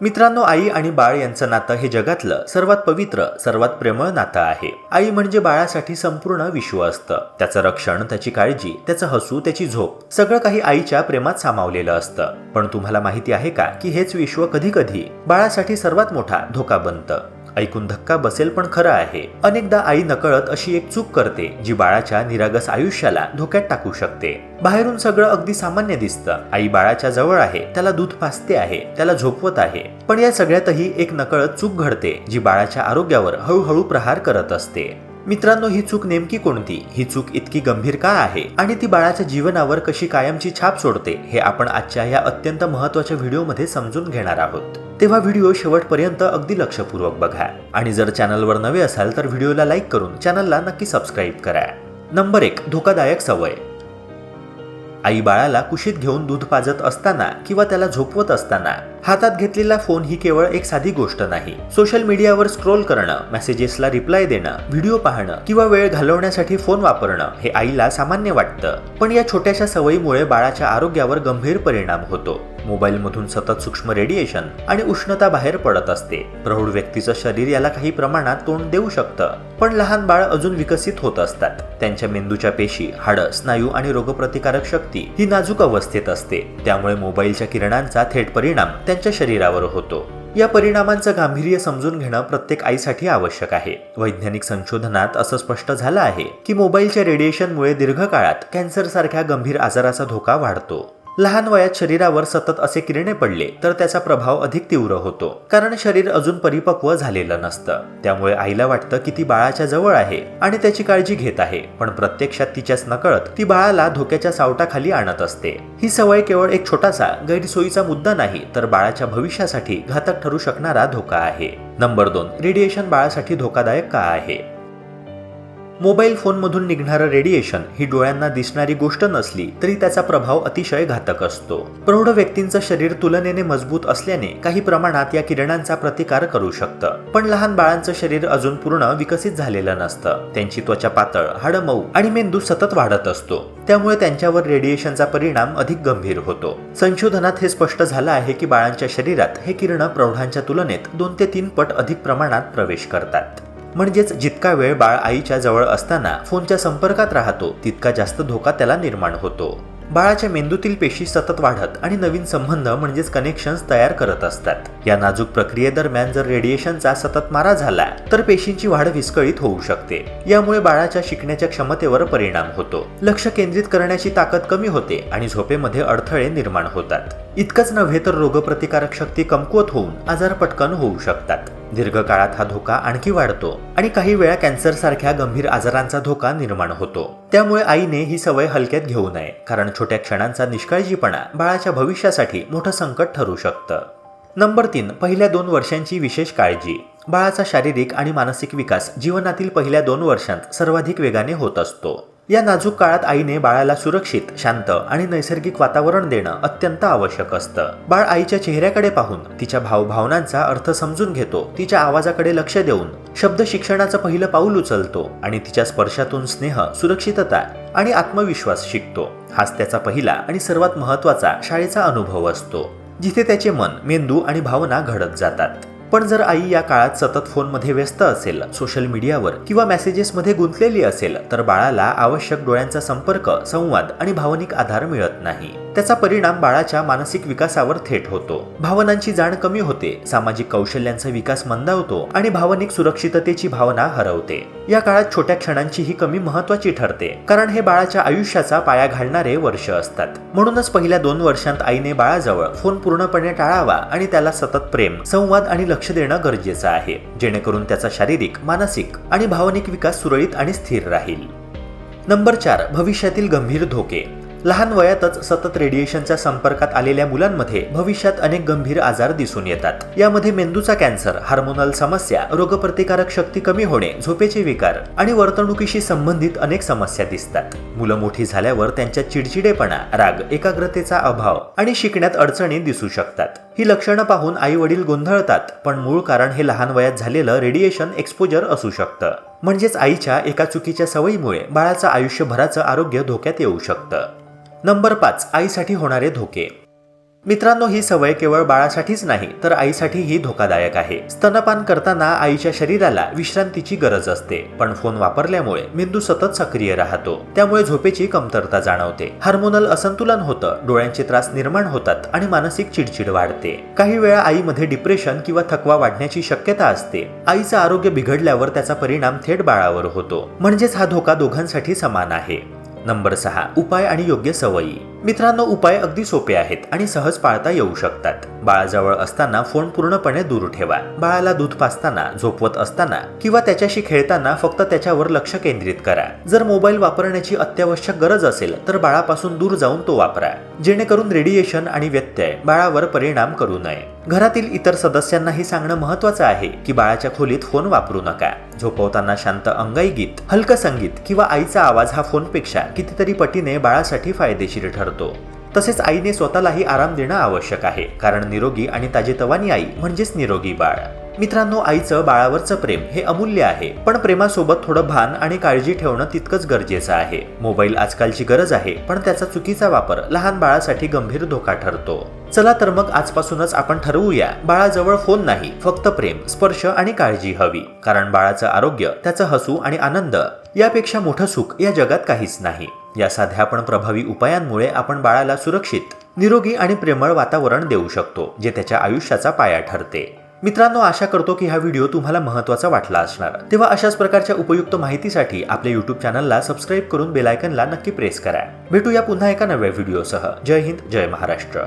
मित्रांनो आई आणि बाळ यांचं नातं हे जगातलं सर्वात पवित्र सर्वात प्रेमळ नातं आहे. आई म्हणजे बाळासाठी संपूर्ण विश्व असतं. त्याचं रक्षण त्याची काळजी त्याचं हसू त्याची झोप सगळं काही आईच्या प्रेमात सामावलेलं असतं. पण तुम्हाला माहिती आहे का की हेच विश्व कधी कधी बाळासाठी सर्वात मोठा धोका बनतं? ऐकून धक्का बसेल पण खरं आहे. अनेकदा आई नकळत अशी एक चूक करते जी बाळाच्या निरागस आयुष्याला धोक्यात टाकू शकते. बाहेरून सगळं अगदी सामान्य दिसतं. आई बाळाच्या जवळ आहे त्याला दूध पाजते आहे त्याला झोपवत आहे. पण या सगळ्यातही एक नकळत चूक घडते जी बाळाच्या आरोग्यावर हळूहळू प्रहार करत असते. मित्रांनो ही चूक नेमकी कोणती? ही चूक इतकी गंभीर का आहे? आणि ती बाळाच्या जीवनावर कशी कायमची छाप सोडते हे आपण आजच्या या अत्यंत महत्त्वाच्या व्हिडिओमध्ये समजून घेणार आहोत. तेव्हा व्हिडिओ शेवटपर्यंत अगदी लक्षपूर्वक बघा. आणि जर चॅनलवर नवे असाल तर व्हिडिओला लाईक करून चॅनलला नक्की सबस्क्राईब करा. नंबर एक धोकादायक सवय. आई बाळाला कुशीत घेऊन दूध पाजत असताना किंवा त्याला झोपवत असताना हातात घेतलेला फोन ही केवळ एक साधी गोष्ट नाही. सोशल मीडियावर स्क्रोल करणं मेसेजेसला रिप्लाय देणं व्हिडिओ पाहणं किंवा वेळ घालवण्यासाठी फोन वापरणं हे आईला सामान्य वाटतं. पण या छोट्याशा सवयीमुळे बाळाच्या आरोग्यावर गंभीर परिणाम होतो. मोबाईलमधून सतत सूक्ष्म रेडिएशन आणि उष्णता बाहेर पडत असते. प्रौढ व्यक्तीचं शरीर याला काही प्रमाणात तोंड देऊ शकतं. पण लहान बाळ अजून विकसित होत असतात. त्यांच्या मेंदूच्या पेशी हाडं स्नायू आणि रोगप्रतिकारक शक्ती ही नाजूक अवस्थेत असते. त्यामुळे मोबाईलच्या किरणांचा थेट परिणाम त्यांच्या शरीरावर होतो. या परिणामांचं गांभीर्य समजून घेणं प्रत्येक आईसाठी आवश्यक आहे. वैज्ञानिक संशोधनात असं स्पष्ट झालं आहे की मोबाईलच्या रेडिएशनमुळे दीर्घकाळात कॅन्सरसारख्या गंभीर आजाराचा धोका वाढतो. लहान वयात शरीरावर सतत असे किरणे पडले तर त्याचा प्रभाव अधिक तीव्र होतो. कारण शरीर अजून परिपक्व झालेलं नसतं. त्यामुळे आईला वाटतं की ती बाळाच्या जवळ आहे आणि त्याची काळजी घेत आहे. पण प्रत्यक्षात तिच्याच नकळत ती बाळाला धोक्याच्या सावटाखाली आणत असते. ही सवय केवळ एक छोटासा गैरसोयीचा मुद्दा नाही तर बाळाच्या भविष्यासाठी घातक ठरू शकणारा धोका आहे. नंबर दोन रेडिएशन बाळासाठी धोकादायक का आहे? मोबाईल फोनमधून निघणारं रेडिएशन ही डोळ्यांना दिसणारी गोष्ट नसली तरी त्याचा प्रभाव अतिशय घातक असतो. प्रौढ व्यक्तींचं शरीर तुलनेने मजबूत असल्याने काही प्रमाणात या किरणांचा प्रतिकार करू शकतं. पण लहान बाळांचं शरीर अजून पूर्ण विकसित झालेलं नसतं. त्यांची त्वचा पातळ हाड मऊ आणि मेंदू सतत वाढत असतो. त्यामुळे त्यांच्यावर रेडिएशनचा परिणाम अधिक गंभीर होतो. संशोधनात हे स्पष्ट झालं आहे की बाळांच्या शरीरात हे किरण प्रौढांच्या तुलनेत दोन ते तीन पट अधिक प्रमाणात प्रवेश करतात. म्हणजेच जितका वेळ बाळ आईच्या जवळ असताना फोनच्या संपर्कात राहतो तितका जास्त धोका त्याला निर्माण होतो. बाळाच्या मेंदूतील पेशी सतत वाढत आणि नवीन संबंध म्हणजेच कनेक्शन्स तयार करत असतात. या नाजूक प्रक्रियेदरम्यान जर रेडिएशनचा सतत मारा झाला तर पेशींची वाढ विस्कळीत होऊ शकते. यामुळे बाळाच्या शिकण्याच्या क्षमतेवर परिणाम होतो. लक्ष केंद्रित करण्याची ताकद कमी होते आणि झोपेमध्ये अडथळे निर्माण होतात. इतकंच नव्हे तर रोगप्रतिकारक शक्ती कमकुवत होऊन आजार पटकन होऊ शकतात. दीर्घकाळात हा धोका आणखी वाढतो आणि काही वेळा कॅन्सर सारख्या गंभीर आजारांचा धोका निर्माण होतो. त्यामुळे आईने ही सवय हलक्यात घेऊ नये कारण छोट्या क्षणांचा निष्काळजीपणा बाळाच्या भविष्यासाठी मोठं संकट ठरू शकतं. नंबर तीन पहिल्या दोन वर्षांची विशेष काळजी. बाळाचा शारीरिक आणि मानसिक विकास जीवनातील पहिल्या दोन वर्षांत सर्वाधिक वेगाने होत असतो. या नाजूक काळात आईने बाळाला सुरक्षित शांत आणि नैसर्गिक वातावरण देणं अत्यंत आवश्यक असतं. बाळ आईच्या चेहऱ्याकडे पाहून तिच्या भावभावनांचा अर्थ समजून घेतो. तिच्या आवाजाकडे लक्ष देऊन शब्द शिक्षणाचं पहिलं पाऊल उचलतो आणि तिच्या स्पर्शातून स्नेह सुरक्षितता आणि आत्मविश्वास शिकतो. हाच त्याचा पहिला आणि सर्वात महत्त्वाचा शाळेचा अनुभव असतो जिथे त्याचे मन मेंदू आणि भावना घडत जातात. पण जर आई या काळात सतत फोनमध्ये व्यस्त असेल सोशल मीडियावर किंवा मेसेजेसमध्ये गुंतलेली असेल तर बाळाला आवश्यक डोळ्यांचा संपर्क संवाद आणि भावनिक आधार मिळत नाही. त्याचा परिणाम बाळाच्या मानसिक विकासावर थेट होतो. भावनांची जाण कमी होते सामाजिक कौशल्यांचा विकास मंदावतो आणि भावनिक सुरक्षिततेची भावना हरवते. या काळात छोट्या क्षणांची ही कमी महत्वाची ठरते कारण हे बाळाच्या आयुष्याचा पाया घालणारे वर्ष असतात. म्हणूनच पहिल्या दोन वर्षांत आईने बाळाजवळ फोन पूर्णपणे टाळावा आणि त्याला सतत प्रेम संवाद आणि लक्ष देणं गरजेचं आहे. जेणेकरून त्याचा शारीरिक मानसिक आणि भावनिक विकास सुरळीत आणि स्थिर राहील. नंबर चार भविष्यातील गंभीर धोके. लहान वयातच सतत रेडिएशनच्या संपर्कात आलेल्या मुलांमध्ये भविष्यात अनेक गंभीर आजार दिसून येतात. यामध्ये मेंदूचा कॅन्सर हार्मोनल समस्या रोगप्रतिकारक शक्ती कमी होणे झोपेचे विकार आणि वर्तणुकीशी संबंधित अनेक समस्या दिसतात. मुलं मोठी झाल्यावर त्यांच्या चिडचिडेपणा राग एकाग्रतेचा अभाव आणि शिकण्यात अडचणी दिसू शकतात. ही लक्षणं पाहून आई वडील गोंधळतात पण मूळ कारण हे लहान वयात झालेलं रेडिएशन एक्सपोजर असू शकतं. म्हणजेच आईच्या एका चुकीच्या सवयीमुळे बाळाचं आयुष्यभराचं आरोग्य धोक्यात येऊ शकतं. नंबर पाच आईसाठी होणारे धोके. मित्रांनो ही सवय केवळ बाळासाठीच नाही तर आईसाठीही धोकादायक आहे. स्तनपान करताना आईच्या शरीराला विश्रांतीची गरज असते पण फोन वापरल्यामुळे मेंदू सतत सक्रिय राहतो. त्यामुळे झोपेची कमतरता जाणवते. हार्मोनल असंतुलन होतं डोळ्यांचे त्रास निर्माण होतात आणि मानसिक चिडचिड वाढते. काही वेळा आईमध्ये डिप्रेशन किंवा थकवा वाढण्याची शक्यता असते. आईचं आरोग्य बिघडल्यावर त्याचा परिणाम थेट बाळावर होतो. म्हणजेच हा धोका दोघांसाठी समान आहे. नंबर सहा उपाय आणि योग्य सवयी. मित्रांनो उपाय अगदी सोपे आहेत आणि सहज पाळता येऊ शकतात. बाळाजवळ असताना फोन पूर्णपणे दूर ठेवा. बाळाला दूध पाजताना झोपवत असताना किंवा त्याच्याशी खेळताना फक्त त्याच्यावर लक्ष केंद्रित करा. जर मोबाईल वापरण्याची अत्यावश्यक गरज असेल तर बाळापासून दूर जाऊन तो वापरा. जेणेकरून रेडिएशन आणि व्यत्यय बाळावर परिणाम करू नये. घरातील इतर सदस्यांनाही सांगणं महत्वाचं आहे की बाळाच्या खोलीत फोन वापरू नका. झोपवताना शांत अंगाई गीत हलकं संगीत किंवा आईचा आवाज हा फोनपेक्षा कितीतरी पटीने बाळासाठी फायदेशीर ठरतो. ठरतो तसेच आईने स्वतःलाही आराम देणं आवश्यक आहे कारण निरोगी आणि ताजेतवानी आई म्हणजेच निरोगी बाळ. मित्रांनो आईचं बाळावरचं प्रेम हे अमूल्य आहे पण प्रेमासोबत थोडं भान आणि काळजी ठेवणं तितकंच गरजेचं आहे. मोबाईल आजकालची गरज आहे पण त्याचा चुकीचा वापर लहान बाळासाठी गंभीर धोका ठरतो. चला तर मग आजपासूनच आपण ठरवूया बाळाजवळ फोन नाही फक्त प्रेम स्पर्श आणि काळजी हवी. कारण बाळाचं आरोग्य त्याचं हसू आणि आनंद यापेक्षा मोठं सुख या जगात काहीच नाही. या साध्या पण प्रभावी उपायांमुळे आपण बाळाला सुरक्षित निरोगी आणि प्रेमळ वातावरण देऊ शकतो जे त्याच्या आयुष्याचा पाया ठरते. मित्रांनो आशा करतो की हा व्हिडिओ तुम्हाला महत्त्वाचा वाटला असणार. तेव्हा अशाच प्रकारच्या उपयुक्त माहितीसाठी आपल्या युट्यूब चॅनलला सबस्क्राईब करून बेलायकनला नक्की प्रेस करा. भेटूया पुन्हा एका नव्या व्हिडिओसह. जय हिंद जय महाराष्ट्र.